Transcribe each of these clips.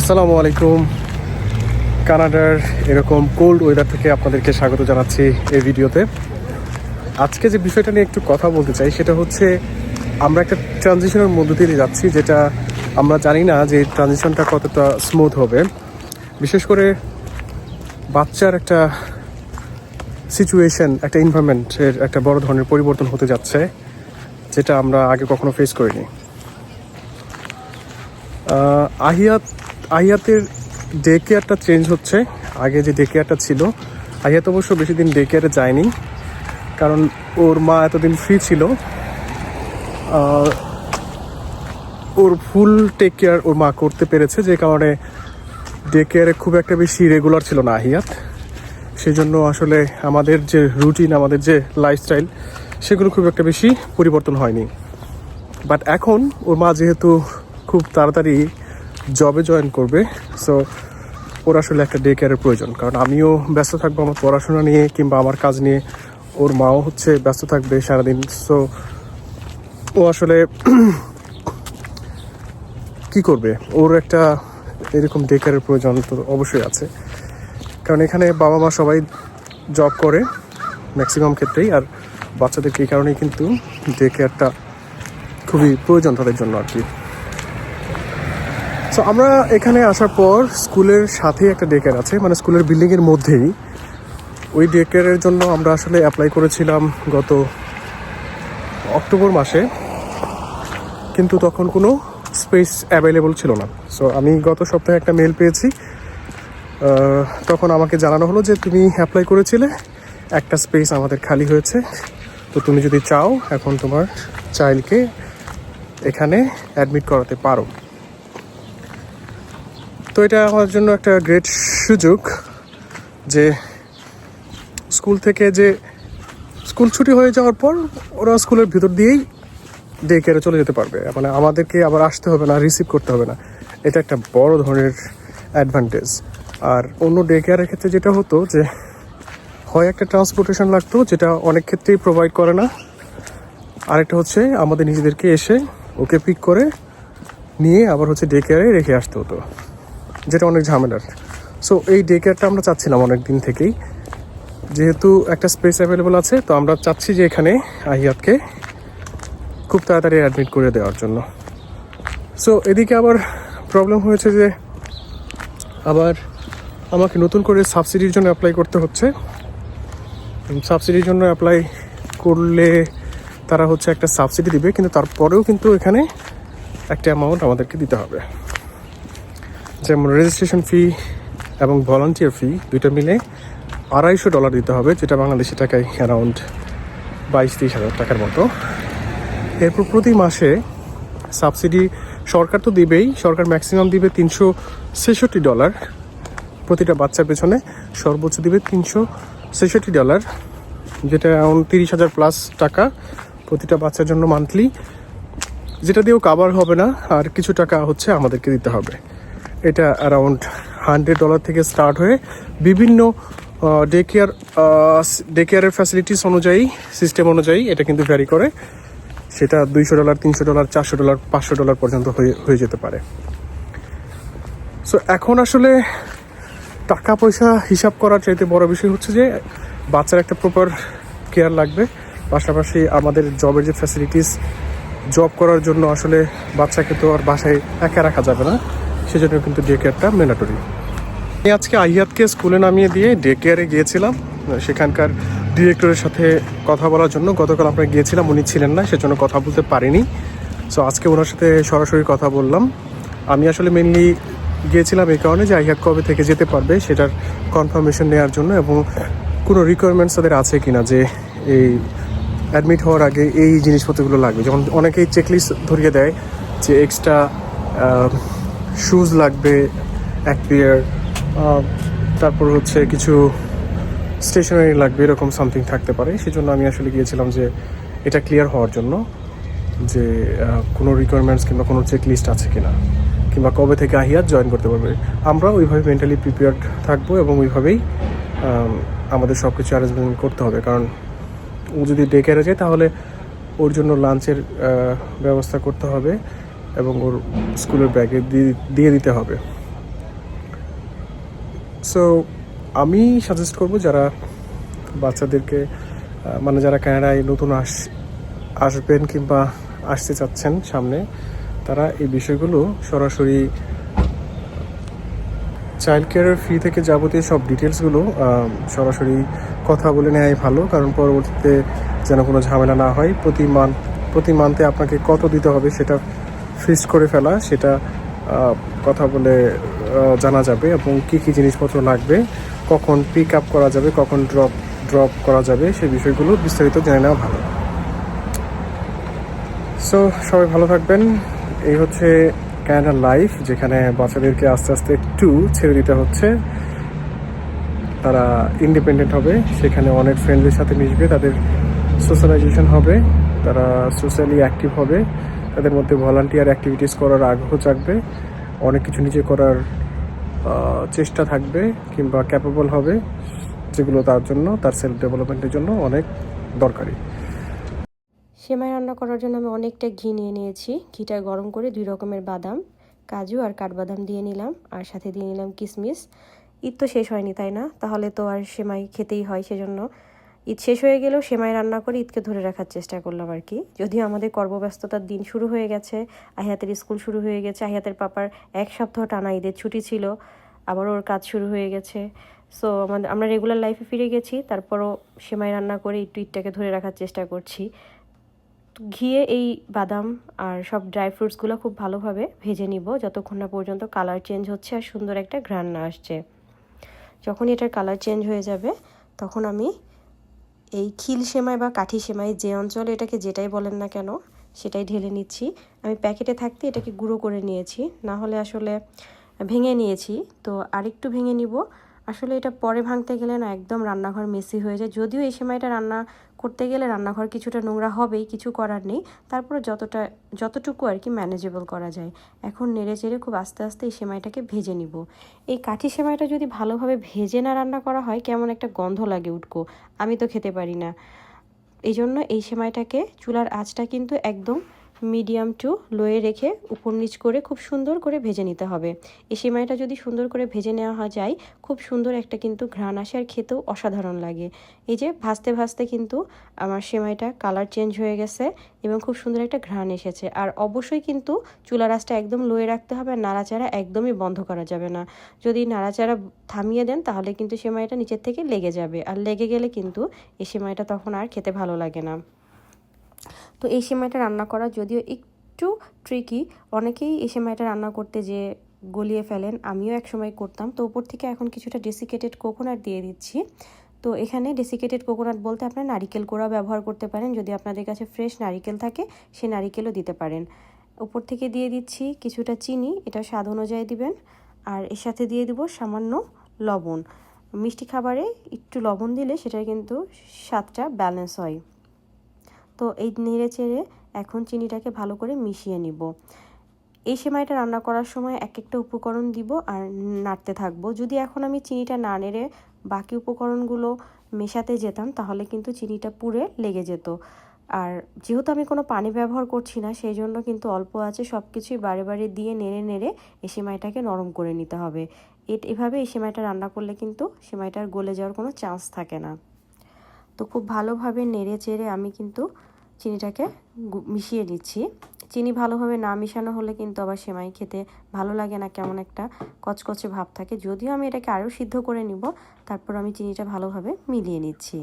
আসসালামু আলাইকুম। কানাডার এরকম কোল্ড ওয়েদার থেকে আপনাদেরকে স্বাগত জানাচ্ছি এই ভিডিওতে। আজকে যে বিষয়টা নিয়ে একটু কথা বলতে চাই সেটা হচ্ছে আমরা একটা ট্রানজিশনের মধ্য দিয়ে যাচ্ছি যেটা আমরা জানি না যে ট্রানজিশনটা কতটা স্মুথ হবে। বিশেষ করে বাচ্চার একটা সিচুয়েশন একটা এনভায়রনমেন্টের একটা বড় ধরনের পরিবর্তন হতে যাচ্ছে যেটা আমরা আগে কখনো ফেস করিনি। আহ, আহিয়াত আহিয়াতের ডে কেয়ারটা চেঞ্জ হচ্ছে। আগে যে ডে কেয়ারটা ছিল আহিয়াত অবশ্য বেশি দিন ডে কেয়ারে যায়নি, কারণ ওর মা এতদিন ফ্রি ছিল। ওর ফুল টেক কেয়ার ওর মা করতে পেরেছে, যে কারণে ডে কেয়ারে খুব একটা বেশি রেগুলার ছিল না আহিয়াত সেই জন্য আসলে আমাদের যে রুটিন আমাদের যে লাইফস্টাইল সেগুলো খুব একটা বেশি পরিবর্তন হয়নি। বাট এখন ওর মা যেহেতু খুব তাড়াতাড়ি জবে জয়েন করবে। সো ওর আসলে একটা ডে কেয়ারের প্রয়োজন। কারণ আমিও ব্যস্ত থাকব আমার পড়াশোনা নিয়ে কিংবা আমার কাজ নিয়ে। ওর মাও হচ্ছে ব্যস্ত থাকবে সারাদিন। সো ও আসলে কি করবে? ওর একটা এরকম ডে কেয়ারের প্রয়োজন তো অবশ্যই আছে। কারণ এখানে বাবা মা সবাই জব করে ম্যাক্সিমাম ক্ষেত্রেই। আর বাচ্চাদেরকে এই কারণেই কিন্তু ডে কেয়ারটা খুবই প্রয়োজন তাদের জন্য আর কি। সো আমরা এখানে আসার পর স্কুলের সাথেই একটা ডে কেয়ার আছে মানে স্কুলের বিল্ডিংয়ের মধ্যেই। ওই ডে কেয়ারের জন্য আমরা আসলে অ্যাপ্লাই করেছিলাম গত অক্টোবর মাসে, কিন্তু তখন কোনো স্পেস অ্যাভেলেবল ছিল না। সো আমি গত সপ্তাহে একটা মেল পেয়েছি তখন আমাকে জানানো হলো যে তুমি অ্যাপ্লাই করেছিলে, একটা স্পেস আমাদের খালি হয়েছে। তো তুমি যদি চাও, এখন তোমার চাইল্ডকে এখানে অ্যাডমিট করাতে পারো। তো এটা আমার জন্য একটা গ্রেট সুযোগ যে স্কুল থেকে যে স্কুল ছুটি হয়ে যাওয়ার পর ওরা স্কুলের ভিতর দিয়েই ডে কেয়ারে চলে যেতে পারবে। মানে আমাদেরকে আবার আসতে হবে না রিসিভ করতে হবে না। এটা একটা বড় ধরনের অ্যাডভান্টেজ আর অন্য ডে কেয়ারের ক্ষেত্রে যেটা হতো যে, হয় একটা ট্রান্সপোর্টেশন লাগতো, যেটা অনেক ক্ষেত্রেই প্রোভাইড করে না। আরেকটা হচ্ছে আমাদের নিজেদেরকে এসে ওকে পিক করে নিয়ে আবার হচ্ছে ডে কেয়ারে রেখে আসতে হতো। যেটা অনেক ঝামেলার। সো এই ডে কেয়ারটা আমরা চাচ্ছিলাম অনেক দিন থেকেই। যেহেতু একটা স্পেস অ্যাভেলেবল আছে, তো আমরা চাচ্ছি যে এখানে আহিয়াতকে খুব তাড়াতাড়ি অ্যাডমিট করে দেওয়ার জন্য। সো এদিকে আবার প্রবলেম হয়েছে যে আবার আমাকে নতুন করে সাবসিডির জন্য অ্যাপ্লাই করতে হচ্ছে। সাবসিডির জন্য অ্যাপ্লাই করলে তারা হচ্ছে একটা সাবসিডি দিবে, কিন্তু তারপরেও কিন্তু এখানে একটা অ্যামাউন্ট আমাদেরকে দিতে হবে। যেমন রেজিস্ট্রেশন ফি এবং ভলান্টিয়ার ফি দুইটা মিলে আড়াইশো ডলার দিতে হবে, যেটা বাংলাদেশি টাকায় অ্যারাউন্ড বাইশ তিরিশ হাজার টাকার মতো। এরপর প্রতি মাসে সাবসিডি সরকার তো দিবেই, সরকার ম্যাক্সিমাম দিবে তিনশো ছেষট্টি ডলার প্রতিটা বাচ্চার পেছনে সর্বোচ্চ দিবে তিনশো ছেষট্টি ডলার যেটা অ্যারাউন্ড তিরিশ হাজার প্লাস টাকা প্রতিটা বাচ্চার জন্য মান্থলি যেটা দিয়েও কাভার হবে না, আর কিছু টাকা হচ্ছে আমাদেরকে দিতে হবে। এটা অ্যারাউন্ড হান্ড্রেড ডলার থেকে স্টার্ট হয়ে বিভিন্ন ডে কেয়ার ডে কেয়ারের ফ্যাসিলিটিস অনুযায়ী সিস্টেম অনুযায়ী এটা কিন্তু ভ্যারি করে। সেটা দুইশো ডলার তিনশো ডলার চারশো ডলার পাঁচশো ডলার পর্যন্ত হয়ে হয়ে যেতে পারে। সো এখন আসলে টাকা পয়সা হিসাব করার চাইতে বড় বিষয় হচ্ছে যে, বাচ্চার একটা প্রপার কেয়ার লাগবে। পাশাপাশি আমাদের জবের যে ফ্যাসিলিটিস জব করার জন্য আসলে বাচ্চাকে তো আর বাসায় একা রাখা যাবে না। সেজন্য কিন্তু ডে কেয়ারটা ম্যান্ডাটরি আমি আজকে আহিয়াতকে স্কুলে নামিয়ে দিয়ে ডে কেয়ারে গিয়েছিলাম। সেখানকার ডিরেক্টরের সাথে কথা বলার জন্য গতকাল আমরা গিয়েছিলাম, উনি ছিলেন না, সেজন্য কথা বলতে পারিনি। সো আজকে ওনার সাথে সরাসরি কথা বললাম। আমি আসলে মেনলি গিয়েছিলাম এই কারণে যে আহিয়াত কবে থেকে যেতে পারবে, সেটার কনফার্মেশন নেওয়ার জন্য এবং কোনো রিকোয়ারমেন্টস তাদের আছে কি না যে এই অ্যাডমিট হওয়ার আগে এই জিনিসপত্রগুলো লাগবে। যেমন অনেকেই চেকলিস্ট ধরিয়ে দেয় যে এক্সট্রা শুজ লাগবে, এক পেয়ার তারপর হচ্ছে কিছু স্টেশনারি লাগবে, এরকম সামথিং থাকতে পারে। সেজন্য আমি আসলে গিয়েছিলাম যে এটা ক্লিয়ার হওয়ার জন্য যে কোনো রিকোয়ারমেন্টস কিংবা কোনো চেক লিস্ট আছে কি না কিংবা কবে থেকে আহিয়াত জয়েন করতে পারবে। আমরা ওইভাবে মেন্টালি প্রিপেয়ার্ড থাকব এবং ওইভাবেই আমাদের সব কিছু অ্যারেঞ্জমেন্ট করতে হবে। কারণ ও যদি ডে কেয়ারে যায় তাহলে ওর জন্য লাঞ্চের ব্যবস্থা করতে হবে। এবং ওর স্কুলের ব্যাগে দিয়ে দিতে হবে। সো আমি সাজেস্ট করব যারা বাচ্চাদেরকে মানে যারা কানাডায় নতুন আস, আসবেন কিংবা আসতে চাচ্ছেন সামনে, তারা এই বিষয়গুলো সরাসরি চাইল্ড কেয়ারের ফি থেকে যাবতীয় সব ডিটেলসগুলো সরাসরি কথা বলে নেওয়াই ভালো, কারণ পরবর্তীতে যেন কোনো ঝামেলা না হয়। প্রতি মান্থ প্রতি মান্থে আপনাকে কত দিতে হবে সেটা ফিক্স করে ফেলা, সেটা কথা বলে জানা যাবে এবং কী কী জিনিসপত্র লাগবে, কখন পিক আপ করা যাবে, কখন ড্রপ ড্রপ করা যাবে সেই বিষয়গুলো বিস্তারিত জেনে নেওয়া ভালো। সো সবাই ভালো থাকবেন। এই হচ্ছে ক্যানাডা লাইফ যেখানে বাচ্চাদেরকে আস্তে আস্তে একটু ছেড়ে দিতে হচ্ছে। তারা ইন্ডিপেন্ডেন্ট হবে, সেখানে অনেক ফ্রেন্ডদের সাথে মিশবে, তাদের সোশ্যালাইজেশন হবে, তারা সোশ্যালি অ্যাক্টিভ হবে। তাদের মধ্যে ভলান্টিয়ার অ্যাক্টিভিটিস করার আগ্রহ জাগবে, অনেক কিছু নিজে করার চেষ্টা থাকবে কিংবা ক্যাপেবল হবে, যেগুলো তার জন্য, তার সেলফ ডেভেলপমেন্টের জন্য অনেক দরকারি। সেমাই রান্না করার জন্য আমি অনেকটা ঘি নিয়ে নিয়েছি। ঘিটা গরম করে দুই রকমের বাদাম, কাজু আর কাঠবাদাম দিয়ে নিলাম আর সাথে দিয়ে নিলাম কিশমিশ ঈদ তো শেষ হয়নি, তাই না? তাহলে তো আর সেমাই খেতেই হয় সেজন্য। ঈদ শেষ হয়ে গেলেও সেমাই রান্না করে ঈদকে ধরে রাখার চেষ্টা করলাম আর কি। যদিও আমাদের কর্মব্যস্ততার দিন শুরু হয়ে গেছে, আহিয়াতের স্কুল শুরু হয়ে গেছে, আহিয়াতের পাপার এক সপ্তাহ টানা ঈদের ছুটি ছিল, আবার ওর কাজ শুরু হয়ে গেছে। সো আমাদের আমরা রেগুলার লাইফে ফিরে গেছি, তারপরও সেমাই রান্না করে একটু ঈদটাকে ধরে রাখার চেষ্টা করছি। ঘিয়ে এই বাদাম আর সব ড্রাই ফ্রুটসগুলো খুব ভালোভাবে ভেজে নিব, যতক্ষণ না পর্যন্ত কালার চেঞ্জ হচ্ছে আর সুন্দর একটা ঘ্রাণ না আসছে। যখন এটার কালার চেঞ্জ হয়ে যাবে, তখন আমি এই খিল সেমাই বা কাঠি সেমাই যে অঞ্চলে এটাকে যেটাই বলেন না কেন, সেটাই ঢেলে নিচ্ছি। আমি প্যাকেটে থাকতে এটাকে গুঁড়ো করে নিয়েছি। না হলে আসলে ভেঙে নিয়েছি। তো আরেকটু ভেঙে নিব। আসলে এটা পরে ভাঙতে গেলে না একদম রান্নাঘর মেসি হয়ে যায়। যদিও এই সেমাইটা রান্না করতে গেলে রান্নাঘর কিছুটা নোংরা হবেই, কিছু করার নেই। তারপরে যতটা, যতটুকু আর কি ম্যানেজেবল করা যায়। এখন নেড়ে চেড়ে খুব আস্তে আস্তে এই সেমাইটাকে ভেজে নিব। এই কাঠি সেমাইটা যদি ভালোভাবে ভেজে না রান্না করা হয়, কেমন একটা গন্ধ লাগে উটকো আমি তো খেতে পারি না। এই জন্য এই সেমাইটাকে চুলার আঁচটা কিন্তু একদম মিডিয়াম টু লোয়ে রেখে উপর নিচ করে খুব সুন্দর করে ভেজে নিতে হবে। এই সেমাইটা যদি সুন্দর করে ভেজে নেওয়া যায়, খুব সুন্দর একটা কিন্তু ঘ্রাণ আসে আর খেতেও অসাধারণ লাগে। এই যে ভাজতে ভাজতে কিন্তু আমার সেমাইটা কালার চেঞ্জ হয়ে গেছে এবং খুব সুন্দর একটা ঘ্রাণ এসেছে। আর অবশ্যই কিন্তু চুলা রাসটা একদম লোয়ে রাখতে হবে আর নাড়াচাড়া একদমই বন্ধ করা যাবে না। যদি নাড়াচাড়া থামিয়ে দেন তাহলে কিন্তু সেমাইটা নিচের থেকে লেগে যাবে। আর লেগে গেলে কিন্তু এই সেমাইটা তখন আর খেতে ভালো লাগে না। তো এই সেমাইটা রান্না করা যদিও একটু ট্রিকি অনেকেই এই সেমাইটা রান্না করতে যে গলিয়ে ফেলেন, আমিও এক সময় করতাম। তো উপর থেকে এখন কিছুটা ডেসিকেটেড কোকোনাট দিয়ে দিচ্ছি। তো এখানে ডেসিকেটেড কোকোনাট বলতে আপনার নারিকেল কোড়া ব্যবহার করতে পারেন, যদি আপনাদের কাছে ফ্রেশ নারিকেল থাকে, সে নারিকেলও দিতে পারেন। উপর থেকে দিয়ে দিচ্ছি কিছুটা চিনি, এটা স্বাদ অনুযায়ী দিবেন। আর এর সাথে দিয়ে দিব সামান্য লবণ। মিষ্টি খাবারে একটু লবণ দিলে সেটা কিন্তু স্বাদটা ব্যালেন্স হয়। তো এই নেড়ে চেড়ে এখন চিনিটাকে ভালো করে মিশিয়ে নিব। এই সেমাইটা রান্না করার সময় এক একটা উপকরণ দিব আর নাড়তে থাকব। যদি এখন আমি চিনিটা না নেড়ে বাকি উপকরণগুলো মেশাতে যেতাম, তাহলে কিন্তু চিনিটা পুড়ে লেগে যেত। আর যেহেতু আমি কোনো পানি ব্যবহার করছি না সেই জন্য কিন্তু অল্প আছে সব কিছুই বারে বারে দিয়ে নেড়ে নেড়ে এই সেমাইটাকে নরম করে নিতে হবে। এভাবে এই সেমাইটা রান্না করলে কিন্তু সেমাইটার গলে যাওয়ার কোনো চান্স থাকে না। তো খুব ভালোভাবে নেড়ে চেড়ে আমি কিন্তু চিনিটাকে মিশিয়ে নিচ্ছি। চিনি ভালোভাবে না মিশানো হলে কিন্তু আবার সেমাই খেতে ভালো লাগে না, কেমন একটা কচকচে ভাব থাকে। যদিও আমি এটাকে আরও সিদ্ধ করে নিব, তারপর আমি চিনিটা ভালোভাবে মিলিয়ে নিচ্ছি।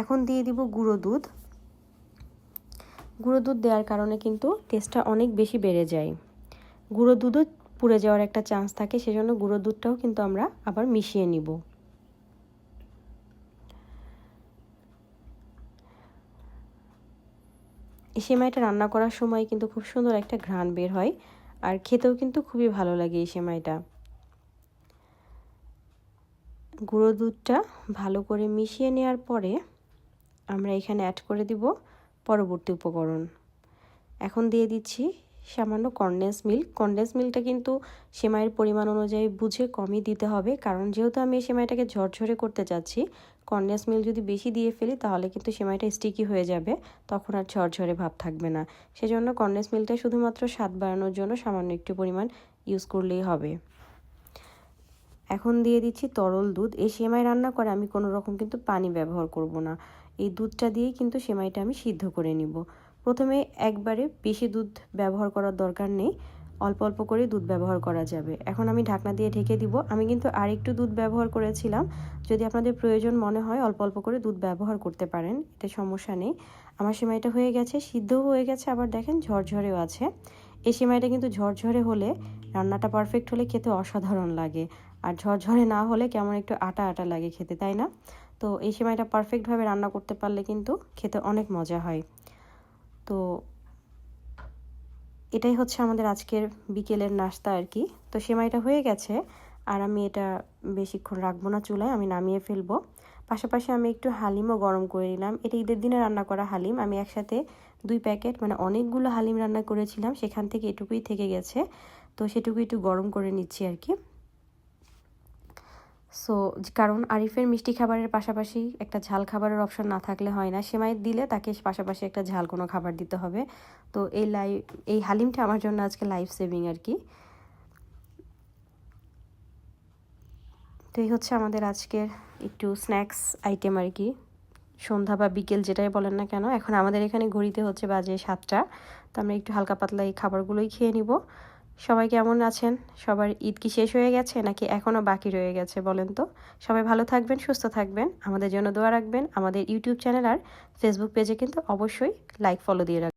এখন দিয়ে দিব গুঁড়ো দুধ। গুঁড়ো দুধ দেওয়ার কারণে কিন্তু টেস্টটা অনেক বেশি বেড়ে যায়। গুঁড়ো দুধও পুড়ে যাওয়ার একটা চান্স থাকে, সেজন্য গুঁড়ো দুধটাও কিন্তু আমরা আবার মিশিয়ে নিব। এই সেমাইটা রান্না করার সময় কিন্তু খুব সুন্দর একটা ঘ্রাণ বের হয়, আর খেতেও কিন্তু খুবই ভালো লাগে এই সেমাইটা। গুঁড়ো দুধটা ভালো করে মিশিয়ে নেওয়ার পরে আমরা এখানে অ্যাড করে দিব পরবর্তী উপকরণ। এখন দিয়ে দিচ্ছি সামান্য কনডেন্স মিল্ক কনডেন্স মিল্কটা কিন্তু সেমাইয়ের পরিমাণ অনুযায়ী বুঝে কমই দিতে হবে, কারণ যেহেতু আমি এই সেমাইটাকে ঝরঝরে করতে চাচ্ছি কনডেন্স মিল যদি বেশি দিয়ে ফেলি, তাহলে কিন্তু সেমাইটা স্টিকি হয়ে যাবে, তখন আর ঝরঝরে ভাব থাকবে না। সেজন্য কনডেন্স মিলটা শুধুমাত্র স্বাদ বাড়ানোর জন্য সামান্য একটু পরিমাণ ইউজ করলেই হবে। এখন দিয়ে দিচ্ছি তরল দুধ। এই সেমাই রান্না করে আমি কোনো রকম কিন্তু পানি ব্যবহার করব না। এই দুধটা দিয়েই কিন্তু সেমাইটা আমি সিদ্ধ করে নিব। প্রথমে একবারে বেশি দুধ ব্যবহার করার দরকার নেই। অল্প অল্প করে দুধ ব্যবহার করা যাবে। এখন আমি ঢাকনা দিয়ে ঢেকে দিব। আমি কিন্তু আরেকটু দুধ ব্যবহার করেছিলাম। যদি আপনাদের প্রয়োজন মনে হয়, অল্প অল্প করে দুধ ব্যবহার করতে পারেন। এতে সমস্যা নেই। আমার সেমাইটা হয়ে গেছে, সিদ্ধও হয়ে গেছে। আবার দেখেন ঝরঝরেও আছে। এই সেমাইটা কিন্তু ঝরঝরে হলে রান্নাটা পারফেক্ট হলে খেতে অসাধারণ লাগে। আর ঝরঝরে না হলে কেমন একটু আটা আটা লাগে খেতে, তাই না? তো এই সেমাইটা পারফেক্টভাবে রান্না করতে পারলে কিন্তু খেতে অনেক মজা হয়। তো এটাই হচ্ছে আমাদের আজকের বিকেলের নাস্তা আর কি। তো সেমাইটা হয়ে গেছে, আর আমি এটা বেশিক্ষণ রাখব না চুলায়, আমি নামিয়ে ফেলব। পাশাপাশি আমি একটু হালিমও গরম করে নিলাম। এটা ঈদের দিনে রান্না করা হালিম। আমি একসাথে দুই প্যাকেট মানে অনেকগুলো হালিম রান্না করেছিলাম, সেখান থেকে এটুকুই থেকে গেছে। তো সেটুকু একটু গরম করে নিচ্ছি আর কি। সো কারণ আরিফের মিষ্টি খাবারের পাশাপাশি একটা ঝাল খাবারের অপশন না থাকলে হয় না। সেমাই দিলে তাকে পাশাপাশি একটা ঝাল কোনো খাবার দিতে হবে। তো এই লাই, এই হালিমটা আমার জন্য আজকে লাইফ সেভিং আর কি। তো এই হচ্ছে আমাদের আজকের একটু স্ন্যাক্স আইটেম আর কি। সন্ধ্যা বা বিকেল যেটাই বলেন না কেন, এখন আমাদের এখানে ঘড়িতে হচ্ছে বাজে সাতটা। তো আমরা একটু হালকা পাতলা এই খাবারগুলোই খেয়ে নিব। সবাই কেমন আছেন? সবার ঈদ কি শেষ হয়ে গেছে নাকি এখনও বাকি রয়ে গেছে বলেন তো? সবাই ভালো থাকবেন, সুস্থ থাকবেন। আমাদের জন্য দোয়া রাখবেন। আমাদের ইউটিউব চ্যানেল আর ফেসবুক পেজে কিন্তু অবশ্যই লাইক ফলো দিয়ে রাখবেন।